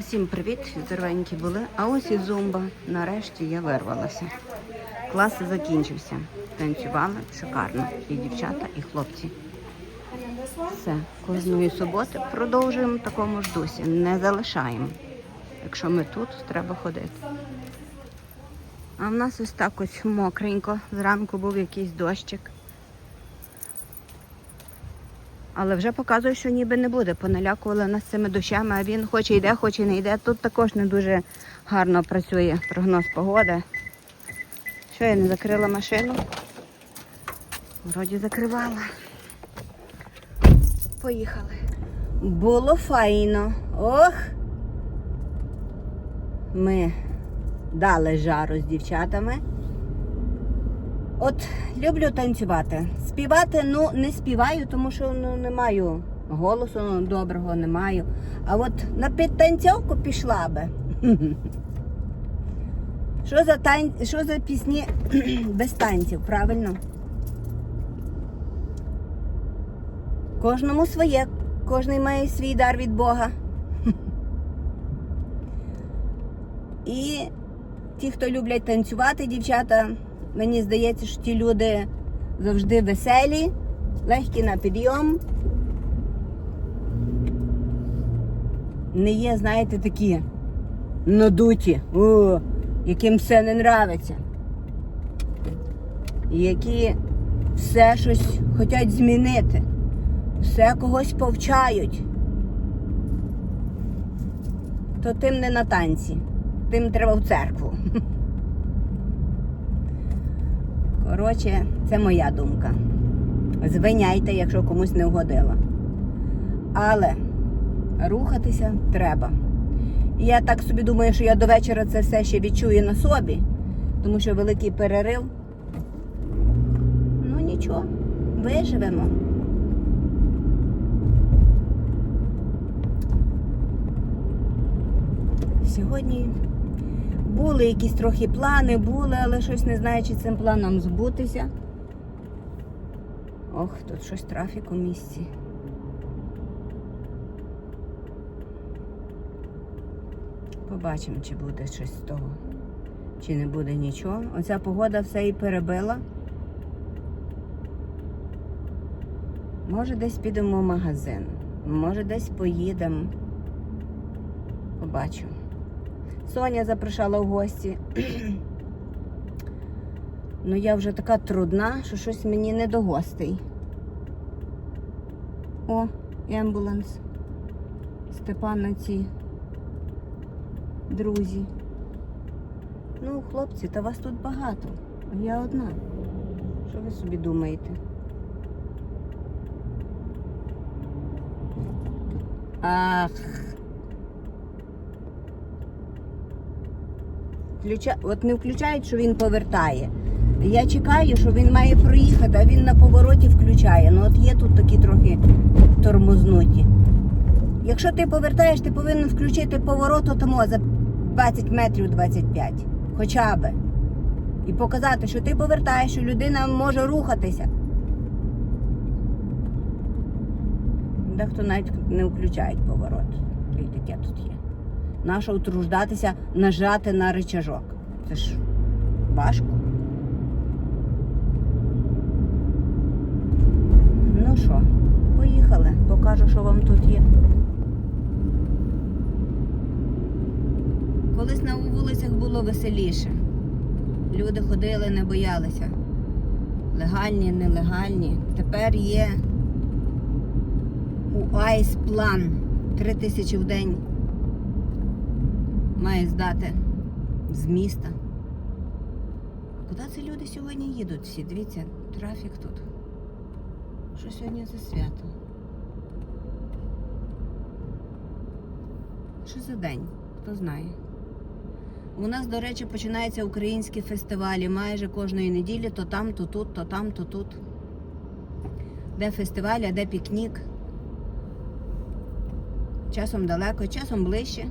Усім привіт, здоровенькі були. А ось і зумба. Нарешті я вирвалася. Клас закінчився. Танцювали шикарно. І дівчата, і хлопці. Все, кожної суботи продовжуємо в такому ж дусі. Не залишаємо. Якщо ми тут, треба ходити. А в нас ось так ось мокренько. Зранку був якийсь дощик. Але вже показує, що ніби не буде. Поналякували нас цими дощами, а він хоче йде, хоче не йде. Тут також не дуже гарно працює прогноз погоди. Що я не закрила машину? Вроді закривала. Поїхали. Було файно. Ох. Ми дали жару з дівчатами. От люблю танцювати. Співати, ну не співаю, тому що ну, не маю голосу ну, доброго не маю. А от на підтанцьовку пішла би. Що за тан... що за пісні без танців, правильно? Кожному своє, кожен має свій дар від Бога. І ті, хто люблять танцювати, дівчата, мені здається, що ті люди завжди веселі, легкі на підйом. Не є, знаєте, такі надуті, о, яким все не нравиться. Які все щось хочуть змінити, все когось повчають. То тим не на танці, тим треба в церкву. Коротше, це моя думка. Звиняйте, якщо комусь не угодила. Але рухатися треба. І я так собі думаю, що я до вечора це все ще відчую на собі, тому що великий перерив. Ну нічого, виживемо. Сьогодні були якісь трохи плани, були, але щось не знаю, чи цим планом збутися. Ох, тут щось трафік у місці. Побачимо, чи буде щось з того, чи не буде нічого. Оця погода все і перебила. Може, десь підемо в магазин, може, десь поїдемо. Побачу. Соня запрошала в гості. Ну, я вже така трудна, що щось мені не до гостей. О, ембуланс. Степан на ці друзі. Ну, хлопці, та вас тут багато. Я одна. Що ви собі думаєте? Ах. Включа... От не включають, що він повертає. Я чекаю, що він має проїхати, а він на повороті включає. Ну от є тут такі трохи тормознуті. Якщо ти повертаєш, ти повинен включити поворот тому за 20 метрів 25. Хоча би. І показати, що ти повертаєш, що людина може рухатися. Дехто навіть не включають поворот. І таке тут є. Нащо утруждатися, нажати на рычажок. Це ж важко. Ну що, поїхали, покажу, що вам тут є. Колись на вулицях було веселіше. Люди ходили, не боялися. Легальні, нелегальні. Тепер є у АЙС план 3 тисячі в день має здати з міста. Куди це люди сьогодні їдуть всі? Дивіться, трафік тут. Що сьогодні за свято? Що за день? Хто знає? У нас, до речі, починаються українські фестивалі майже кожної неділі, то там, то тут, то там, то тут. Де фестиваль, а де пікнік. Часом далеко, часом ближче.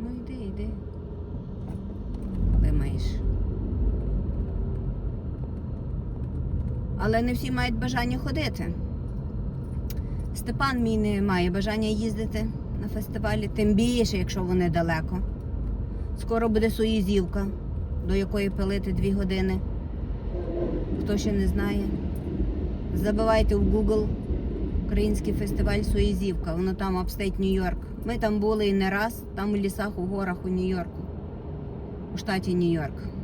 Ну йди, йди. Де маєш. Але не всі мають бажання ходити. Степан мій не має бажання їздити на фестивалі, тим більше, якщо вони далеко. Скоро буде Союзівка, до якої пилити дві години. Хто ще не знає, забивайте в Google Український фестиваль Союзівка. Воно там апстейт Нью-Йорк. Ми там були і не раз, там у лісах, у горах у Нью-Йорку, у штаті Нью-Йорк.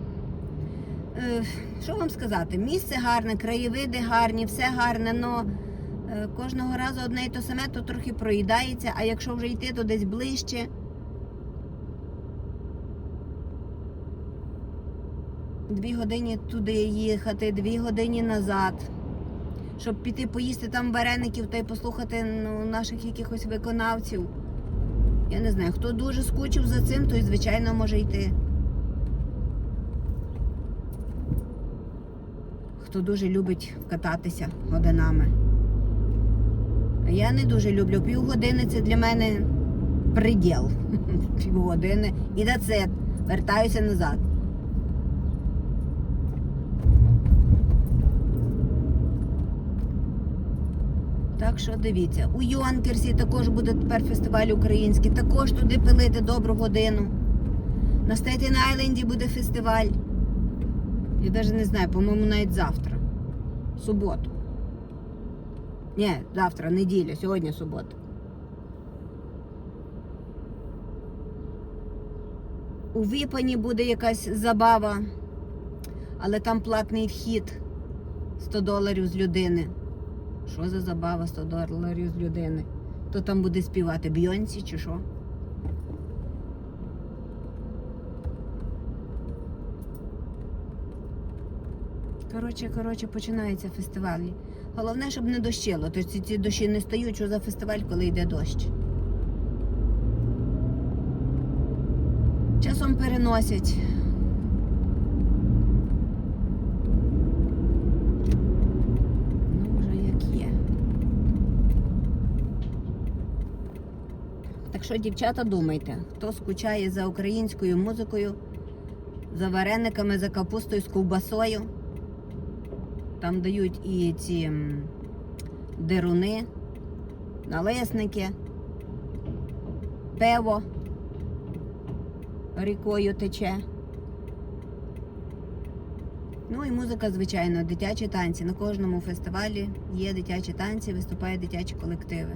Е, Що вам сказати? Місце гарне, краєвиди гарні, все гарне, але кожного разу одне і те саме, то трохи проїдається, а якщо вже йти, то десь ближче. Дві години туди їхати, дві години назад. Щоб піти поїсти там вареників та й послухати ну, наших якихось виконавців. Я не знаю, хто дуже скучив за цим, той, звичайно, може йти. Хто дуже любить кататися годинами. Я не дуже люблю. Півгодини це для мене приділ. Півгодини. І на це вертаюся назад. Так що дивіться, у Йонкерсі також буде тепер фестиваль український, також туди пилити добру годину. На Стейтен Айленді буде фестиваль. Я навіть не знаю, по-моєму, навіть завтра. Суботу. Ні, завтра, неділя, сьогодні субота. У Віпані буде якась забава, але там платний вхід 100 доларів з людини. Що за забава 100 доларів з людини? Хто там буде співати? Бйонсі чи що? Коротше, коротше, починається фестиваль. Головне, щоб не дощило. Тож ці, ці дощі не стають, що за фестиваль, коли йде дощ. Часом переносять. Ну, вже як є. Так що, дівчата, думайте, хто скучає за українською музикою, за варениками, за капустою з ковбасою. Там дають і ці деруни, налесники, пиво рікою тече. Ну і музика, звичайно, дитячі танці. На кожному фестивалі є дитячі танці, виступають дитячі колективи.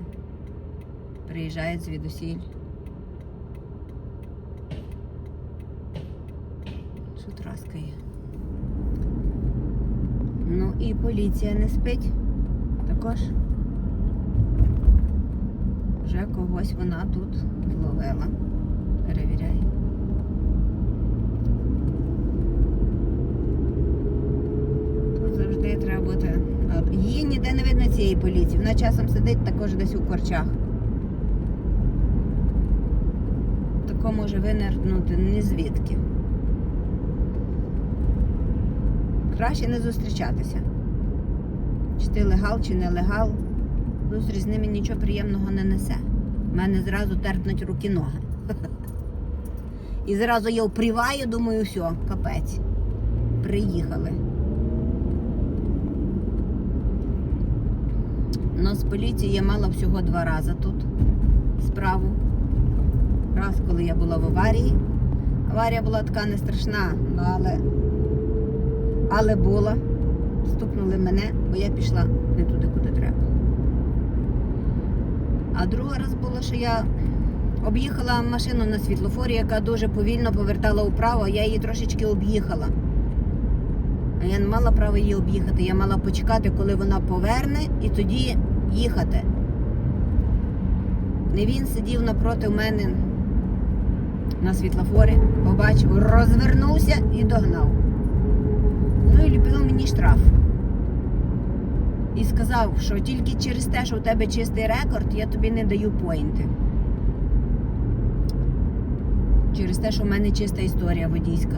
Приїжджають звідусіль. Що траскає? Ну і поліція не спить також. Вже когось вона тут зловила. Перевіряє. Тут завжди треба бути. Її ніде не видно цієї поліції. Вона часом сидить також десь у корчах. Тако може винирнути ні звідки. Краще не зустрічатися. Чи ти легал, чи не легал. Зустріч з ними нічого приємного не несе. У мене зразу терпнуть руки ноги. І зразу я впріваю, думаю, все, капець. Приїхали. Но з поліції я мала всього два рази тут справу. Раз, коли я була в аварії. Аварія була така не страшна, але але була. Стукнули мене, бо я пішла не туди, куди треба. А другий раз було, що я об'їхала машину на світлофорі, яка дуже повільно повертала вправо, я її трошечки об'їхала. А я не мала права її об'їхати. Я мала почекати, коли вона поверне, і тоді їхати. Не він сидів напроти мене на світлофорі, побачив, розвернувся і догнав. Ну і ліпив мені штраф. І сказав, що тільки через те, що у тебе чистий рекорд, я тобі не даю поінти. Через те, що в мене чиста історія водійська.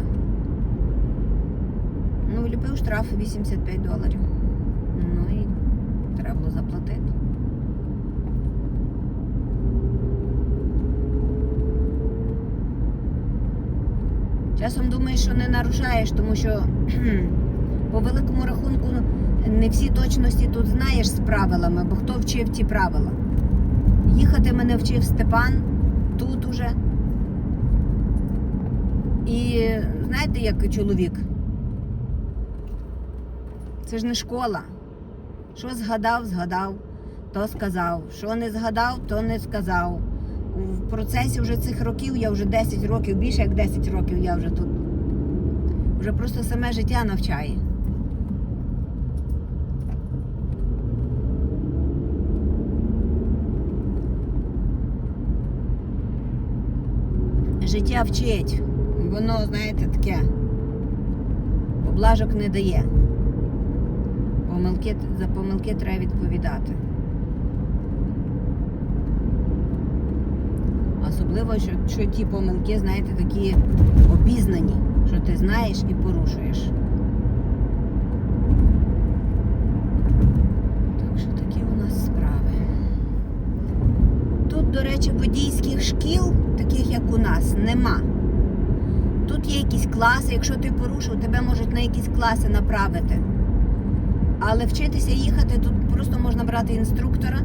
Ну, любив штраф 85 доларів. Ну і треба було Часом думаєш, що не нарушаєш, тому що по великому рахунку не всі точності тут знаєш з правилами, бо хто вчив ті правила. Їхати мене вчив Степан тут уже. І знаєте, як чоловік? Це ж не школа. Що згадав, згадав, то сказав. Що не згадав, то не сказав. В процесі вже цих років я вже 10 років, більше як 10 років я вже тут. Вже просто саме життя навчає. Життя вчить. Воно, знаєте, таке. Поблажок не дає. Помилки, за помилки треба відповідати. Особливо, що, що ті помилки, знаєте, такі обізнані, що ти знаєш і порушуєш. Так що такі у нас справи. Тут, до речі, водійських шкіл, таких як у нас, нема. Тут є якісь класи, якщо ти порушив, тебе можуть на якісь класи направити. Але вчитися їхати тут просто можна брати інструктора,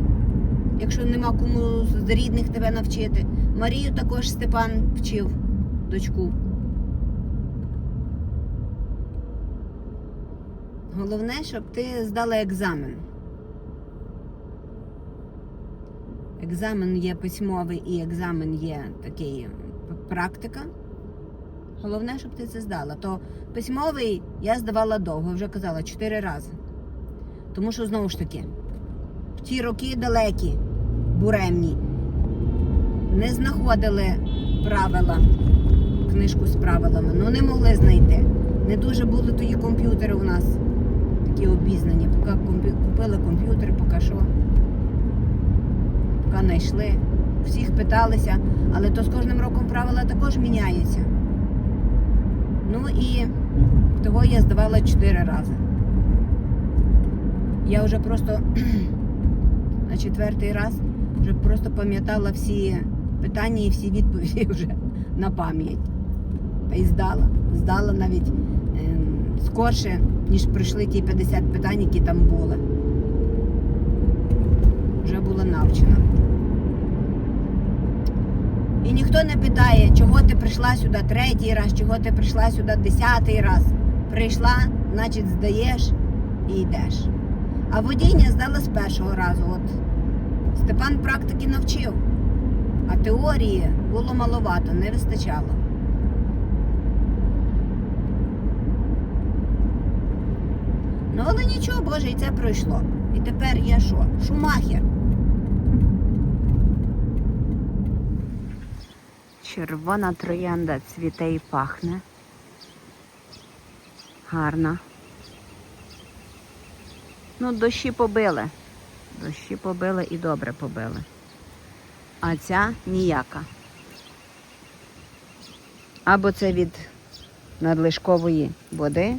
якщо нема кому з рідних тебе навчити. Марію також Степан вчив дочку. Головне, щоб ти здала екзамен. Екзамен є письмовий і екзамен є такий практика. Головне, щоб ти це здала. То письмовий я здавала довго, вже казала, чотири рази. Тому що знову ж таки, в ті роки далекі, буремні, не знаходили правила, книжку з правилами, ну не могли знайти. Не дуже були тоді комп'ютери у нас такі обізнані. Поки купили комп'ютер, поки що. Поки знайшли. Всіх питалися, але то з кожним роком правила також міняються. Ну і того я здавала чотири рази. Я вже просто на четвертий раз вже просто пам'ятала всі питання і всі відповіді вже на пам'ять. Та й здала. Здала навіть ем, скорше, ніж прийшли ті 50 питань, які там були. Вже була навчена. І ніхто не питає, чого ти прийшла сюди третій раз, чого ти прийшла сюди десятий раз. Прийшла, значить здаєш і йдеш. А водіння здала з першого разу. От Степан практики навчив, а теорії було маловато, не вистачало. Ну, але нічого, Боже, і це пройшло. І тепер я що? Шумахер. Червона троянда цвіте і пахне. Гарна. Ну, дощі побили. Дощі побили і добре побили. А ця ніяка. Або це від надлишкової води.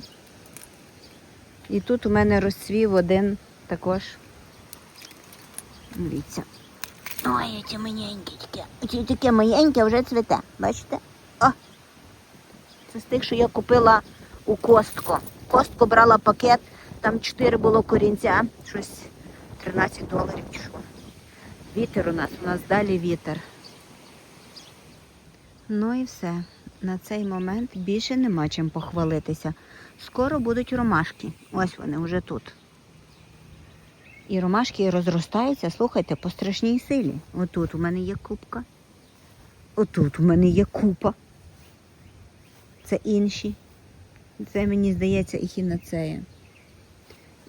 І тут у мене розцвів один також. Дивіться. Ой, ці маленькі таке. Ці таке маленьке вже цвіте. Бачите? О! Це з тих, що я купила у Костко. Костко брала пакет, там 4 було корінця, щось 13 доларів чи що. Вітер у нас, у нас далі вітер. Ну і все. На цей момент більше нема чим похвалитися. Скоро будуть ромашки. Ось вони вже тут. І ромашки розростаються, слухайте, по страшній силі. Отут у мене є купка. Отут у мене є купа. Це інші. Це мені здається ехінацея.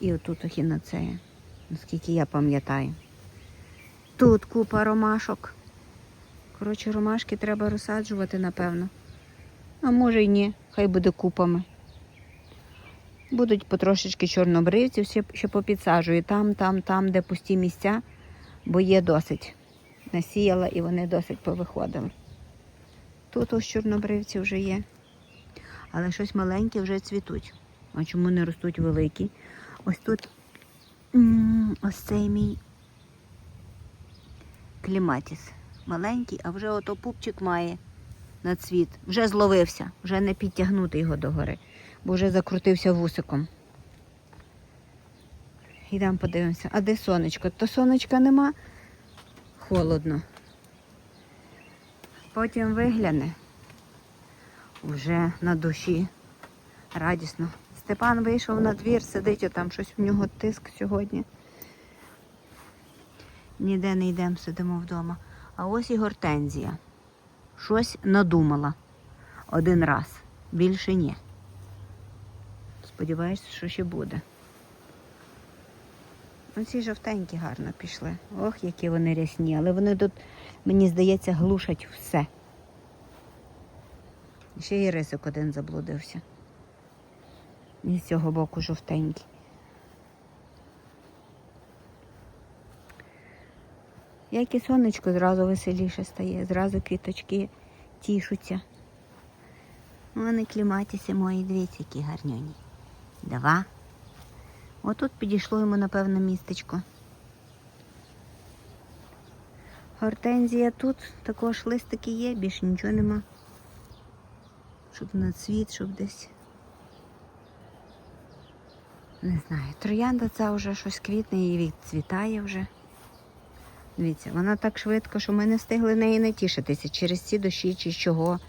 І отут ехінацея, наскільки я пам'ятаю. Тут купа ромашок. Коротше, ромашки треба розсаджувати, напевно. А може й ні, хай буде купами. Будуть потрошечки чорнобривців, ще, попідсаджую там, там, там, де пусті місця, бо є досить. Насіяла і вони досить повиходили. Тут ось чорнобривці вже є. Але щось маленьке вже цвітуть. А чому не ростуть великі? Ось тут ось цей мій кліматіс. Маленький, а вже ото пупчик має на цвіт. Вже зловився, вже не підтягнути його догори, бо вже закрутився вусиком. Йдемо подивимося. А де сонечко? То сонечка нема. Холодно. Потім вигляне. Уже на душі. Радісно. Степан вийшов на двір, сидить, а там щось в нього тиск сьогодні. Ніде не йдемо, сидимо вдома. А ось і гортензія. Щось надумала один раз. Більше ні. Сподіваюся, що ще буде. Ну, ці жовтенькі гарно пішли. Ох, які вони рясні, але вони тут, мені здається, глушать все. Ще і рисик один заблудився. І з цього боку жовтенький. Як і сонечко зразу веселіше стає, зразу квіточки тішуться. Вони кліматіся мої, дивіться, які гарнюні. Два. Отут підійшло йому, напевно, містечко. Гортензія тут, також листики є, більше нічого нема. Щоб на цвіт, щоб десь. Не знаю. Троянда це вже щось квітне і відцвітає вже. Дивіться, вона так швидко, що ми не встигли неї натішитися через ці дощі чи чого.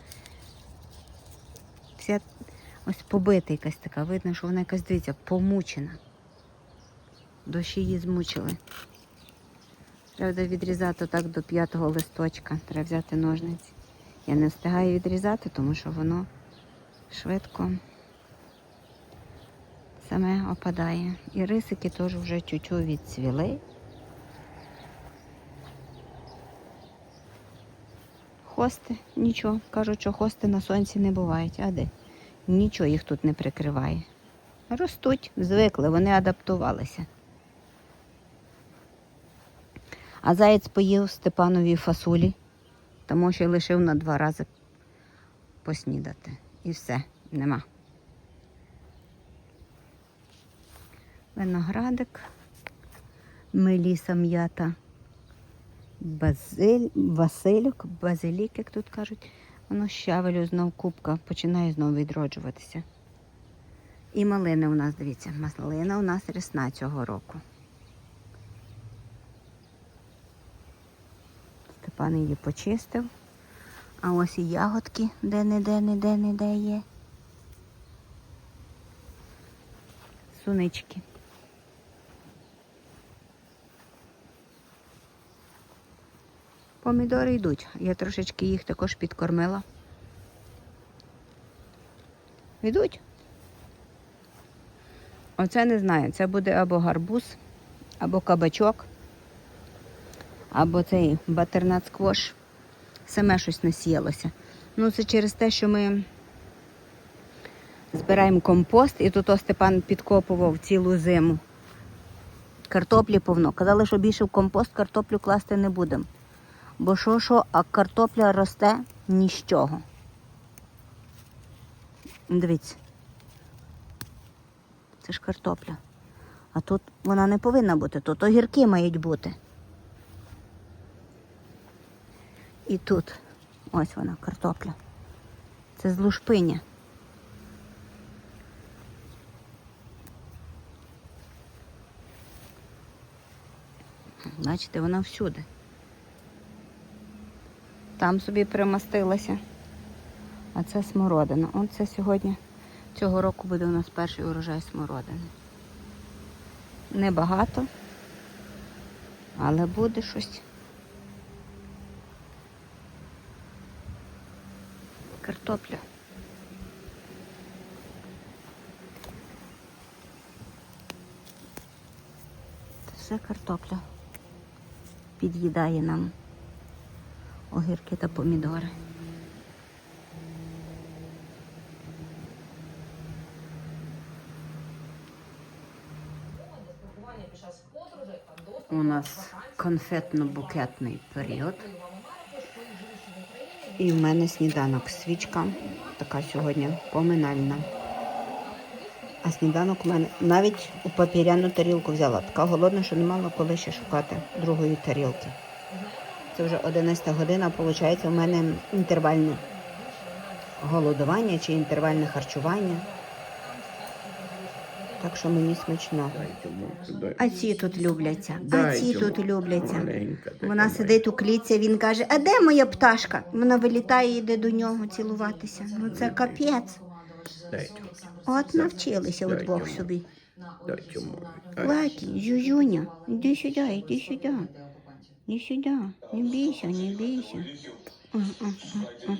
Вся ось побита якась така, видно, що вона якась, дивіться, помучена. Дощі її змучили. Треба відрізати так до п'ятого листочка. Треба взяти ножниці. Я не встигаю відрізати, тому що воно швидко саме опадає. І рисики теж вже чуть-чуть відцвіли. Хости, нічого. Кажуть, що хости на сонці не бувають. А де? Нічого їх тут не прикриває. Ростуть, звикли, вони адаптувалися. А заєць поїв Степанові фасолі, тому що лишив на два рази поснідати. І все, нема. Виноградик, меліса м'ята, базиль, Василюк, базилік, як тут кажуть. Воно щавелю знов кубка, починає знову відроджуватися. І малина у нас, дивіться, маслина у нас рясна цього року. Степан її почистив. А ось і ягодки де-не-де, не-де, не-де є. Сунички. Помідори йдуть. Я трошечки їх також підкормила. Йдуть. Оце не знаю. Це буде або гарбуз, або кабачок, або цей батернат сквош. Саме щось насіялося. Ну, це через те, що ми збираємо компост, і тут Степан підкопував цілу зиму. Картоплі повно. Казали, що більше в компост картоплю класти не будемо. Бо що, що, а картопля росте ні з чого. Дивіться. Це ж картопля. А тут вона не повинна бути, тут огірки мають бути. І тут ось вона, картопля. Це з лушпиня. Бачите, вона всюди. Там собі примостилася. А це смородина. Оце сьогодні цього року буде у нас перший урожай смородини. Небагато, але буде щось. Картопля. Це все картопля. Під'їдає нам огірки та помідори. У нас конфетно-букетний період. І в мене сніданок свічка, така сьогодні поминальна. А сніданок у мене навіть у папіряну тарілку взяла. Така голодна, що не мала коли ще шукати другої тарілки. Це вже 11 година, виходить, у мене інтервальне голодування чи інтервальне харчування. Так що мені смачно. А ці тут любляться, а ці тут любляться. Вона сидить у клітці, він каже, а де моя пташка? Вона вилітає і йде до нього цілуватися. Ну це капець. От навчилися удвох йому. собі. Лакі, Жюжуня, іди сюди, іди сюди. Не бійся, не м, м, м.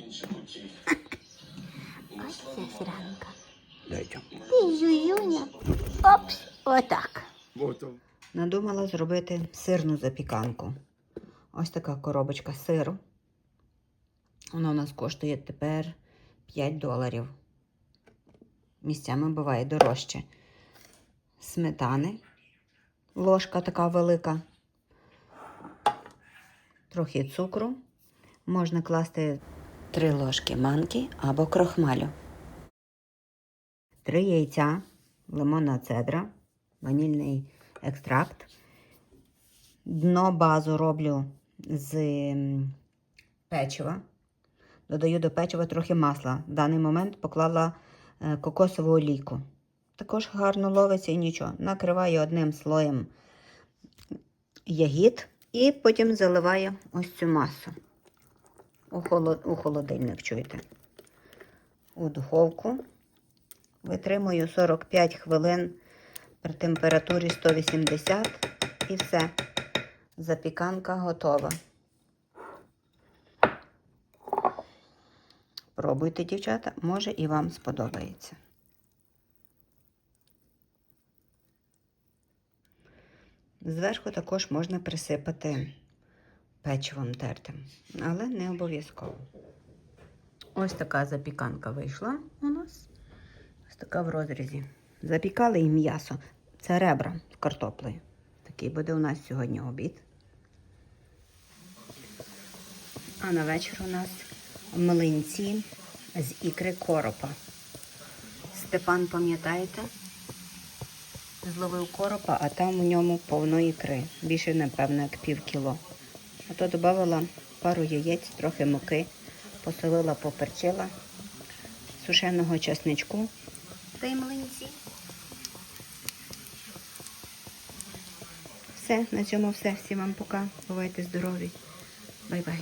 Ось це сранка. Дайте. Ти Жюжуня. Опс, отак. Вот он. Надумала зробити сирну запіканку. Ось така коробочка сиру. Вона у нас коштує тепер 5 доларів. Місцями буває дорожче. Сметани. Ложка така велика. Трохи цукру. Можна класти 3 ложки манки або крохмалю. 3 яйця, лимонна цедра, ванільний екстракт. Дно базу роблю з печива. Додаю до печива трохи масла. В даний момент поклала е, кокосову олійку. Також гарно ловиться і нічого. Накриваю одним слоєм ягід і потім заливаю ось цю масу. У, холо- у холодильник, чуєте. У духовку. Витримую 45 хвилин при температурі 180 і все. Запіканка готова. Пробуйте, дівчата, може і вам сподобається. Зверху також можна присипати печивом тертим, але не обов'язково. Ось така запіканка вийшла у нас. Ось така в розрізі. Запікали і м'ясо. Це ребра з картоплею. Такий буде у нас сьогодні обід. А на вечір у нас млинці з ікри коропа. Степан, пам'ятаєте? Зловив коропа, а там в ньому повно ікри. Більше, напевно, як пів кіло. А то додавала пару яєць, трохи муки, посолила, поперчила, сушеного чесничку та й млинці. Все, на цьому все. Всім вам пока. Бувайте здорові. Бай-бай.